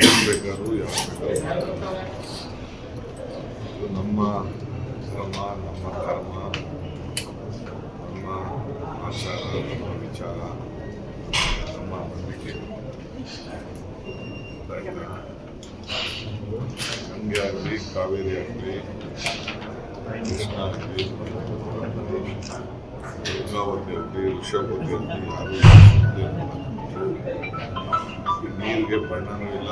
ಏನ್ ಬೇಕಾದ್ರೂ ಯಾರು ಬೇಕಾದ್ರೂ ಇದು ನಮ್ಮ ಧರ್ಮ ನಮ್ಮ ಕರ್ಮ ನಮ್ಮ ಆಚಾರ ನಮ್ಮ ವಿಚಾರ ನಮ್ಮ ನಂಬಿಕೆ ಆಯ್ತಾ? ಗಂಗೆ ಆಗಲಿ ಕಾವೇರಿ ಆಗಲಿ ಕೃಷ್ಣ ಆಗಲಿ ಗಂಗಾವತಿ ಆಗಲಿ ವೃಷಭವತಿ ಆಗಲಿ ನೀರಿಗೆ ಬಣ್ಣನೂ ಇಲ್ಲ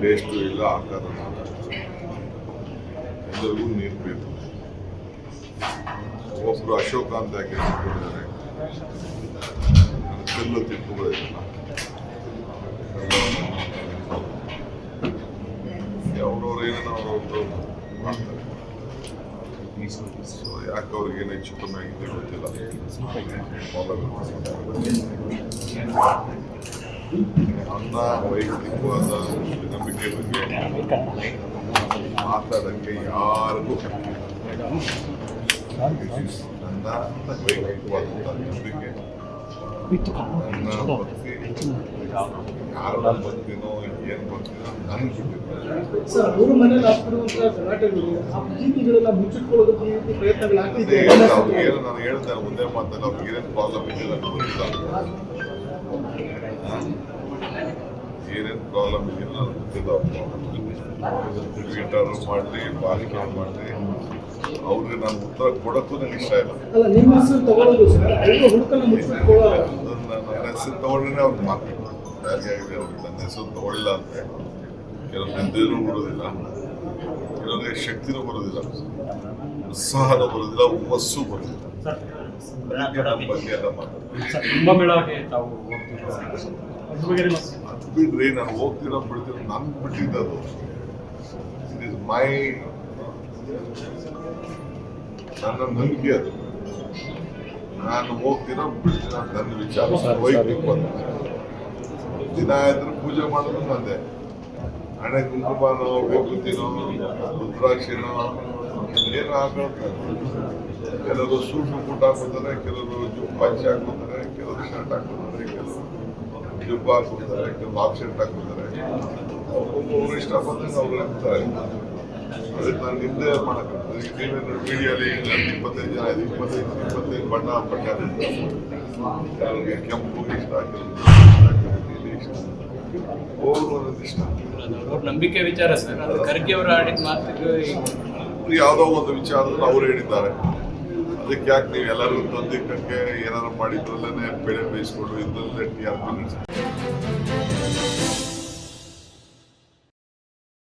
ಟೇಸ್ಟು ಇಲ್ಲ ಇಲ್ಲ ಎಲ್ಲರಿಗೂ ನೀರು ಬೇಕು ಒಬ್ಬರು ಅಶೋಕ ಅಂತ ನನ್ನ ಕಲ್ಲು ತಿಳ್ಕೊಬೋದಿಲ್ಲ ಅವ್ರವ್ರು ಏನೇನೋ ಅವ್ರವ್ರು ಮಾಡ್ತಾರೆ ಸೊ ಯಾಕೆ ಅವ್ರಿಗೆ ಏನು ಹೆಚ್ಚು ಕಮ್ಮಿ ಆಗಿದೆ ಗೊತ್ತಿಲ್ಲ Follow ನನ್ನ ವೈಯಕ್ತಿಕವಾದ ನಂಬಿಕೆ ಬಗ್ಗೆ ಮಾತಾಡೋಕ್ಕೆ ಯಾರಿಗೂ It is ನನ್ನ ವೈಯಕ್ತಿಕವಾದಂಥ ನಂಬಿಕೆ ನನ್ನ ಭಕ್ತಿ ಯಾರ ಭಕ್ತಿನೋ ಏನು ನನಗೆ ಬಿಟ್ಟಿದ್ದು ಸರ್ ಮೂರು ಮನೇಲಿ ಆಗ್ತಿರುವಂತಹ ಗಲಾಟೆಗಳು ಆ ಪ್ರೀತಿಗಳೆಲ್ಲ ಮುಚ್ಚಿಟ್ಕೊಳ್ಳೋದಕ್ಕೆ ಈ ರೀತಿ ಪ್ರಯತ್ನಗಳು ಅದೇ ಆಗ್ತಿದೆ ಅವ್ರಿಗೆ ಏನು ನಾನು ಹೇಳ್ತೇನೆ ಮಾತಲ್ಲ ಅವ್ರಿಗೆ ಏನೇನು ಪ್ರಾಬ್ಲಮ್ ಗೊತ್ತಿಲ್ಲ. ಏನೇನು ಪ್ರಾಬ್ಲಮ್ ಇದೆಯಲ್ಲ ಗೊತ್ತಿಲ್ಲ ಮಾಡಲಿ ಮಾಡಲಿ. ಅವ್ರಿಗೆ ನಾನು ಉತ್ತರ ಕೊಡಕ್ಕೂ ನನಗೆ ಇಷ್ಟ ಇಲ್ಲ ಹೆಸರು ತಗೊಂಡ್ರೆ ಅವ್ರು ಮಾತಾಡ್ತಾರೆ ಯಾರಿಗೆ ಆಗಿದೆ ಅವ್ರಿಗೆ ನನ್ನ ಹೆಸರು ತಗೊಳ್ಳಿಲ್ಲ ಅಂತ ಕೆಲವ್ರು ನಿದ್ದೆನೂ ಬರೋದಿಲ್ಲ. ಕೆಲವರಿಗೆ ಶಕ್ತಿನೂ ಬರೋದಿಲ್ಲ. ಉತ್ಸಾಹನೂ ಬರೋದಿಲ್ಲ ಹುಮ್ಮಸ್ಸು ಬರೋದಿಲ್ಲ. ಅದಕ್ಕೆ ನಮ್ಮ ಬಗ್ಗೆ ಎಲ್ಲ ಅದು ಬಿಡ್ರಿ ನಾನು ಹೋಗ್ತೀರ ಬಿಡ್ತೀರ ನನ್ಗೆ ಬಿಟ್ಟಿದ್ದದು ಇಟ್ ಇಸ್ ಮೈ ನನ್ನ ನಂಬಿಕೆ ಅದು. ನಾನು ಹೋಗ್ತಿರೋ ಬಿಡ್ತೀನಿ ನನ್ನ ವಿಚಾರ. ವೈಯಕ್ತಿಕ ದಿನ ಆದ್ರೂ ಪೂಜೆ ಮಾಡೋದು ನಂದೆ ಹಣೆ ಕುಂಕುಮನೋ ವಿಭೂತಿನೋ ರುದ್ರಾಕ್ಷಿನೋ ಏನೋ ಹಾಕೊಳ್ತಾರೆ ಕೆಲವರು ಸೂಟು ಬೂಟ್ ಹಾಕೋತಾರೆ ಕೆಲವರು ಜುಪ್ ಪಂಚೆ ಹಾಕೋತಾರೆ ಕೆಲವರು ಶರ್ಟ್ ಹಾಕೋತಾರೆ ಕೆಲವರು ಜುಬ್ ಹಾಕೋತಾರೆ ಕೆಲವು ಹಾಫ್ ಶರ್ಟ್ ಹಾಕೋತಾರೆ ಒಬ್ಬೊಬ್ಬರು ಇಷ್ಟ ಬಂದ್ರೆ ಅವ್ರು ಇರ್ತಾರೆ. ಅದಕ್ಕೆ ನಾನು ಮಾಡಕ್ಕೆ ನೀವೇನು ಮೀಡಿಯಲ್ಲಿ ಇಪ್ಪತ್ತೈದು ಜನ ಇಪ್ಪತ್ತೈದು ಇಪ್ಪತ್ತೈದು ಬಣ್ಣ ಬಟ್ಟೆ ಹಾಕಿರ್ತಾರೆ. ಕೆಂಪು ಇಷ್ಟ ನಂಬಿಕೆ ವಿಚಾರ ಸರ್ ಖರ್ಗೆ ಅವರು ಆಡಿದ ಮಾತು ಯಾವುದೋ ಒಂದು ವಿಚಾರದಲ್ಲಿ ಅವ್ರು ಹೇಳಿದ್ದಾರೆ ಅದಕ್ಕೆ ಯಾಕೆ ನೀವು ಎಲ್ಲರೂ ತಂದಿದ್ದಕ್ಕೆ ಏನಾದ್ರು ಮಾಡಿದ್ರಲ್ಲೇ ಬೆಳೆ ಬೇಯಿಸ್ಕೊಂಡು ಇದ್ರಲ್ಲೇ ಟಿ ಆರ್ ಪಿ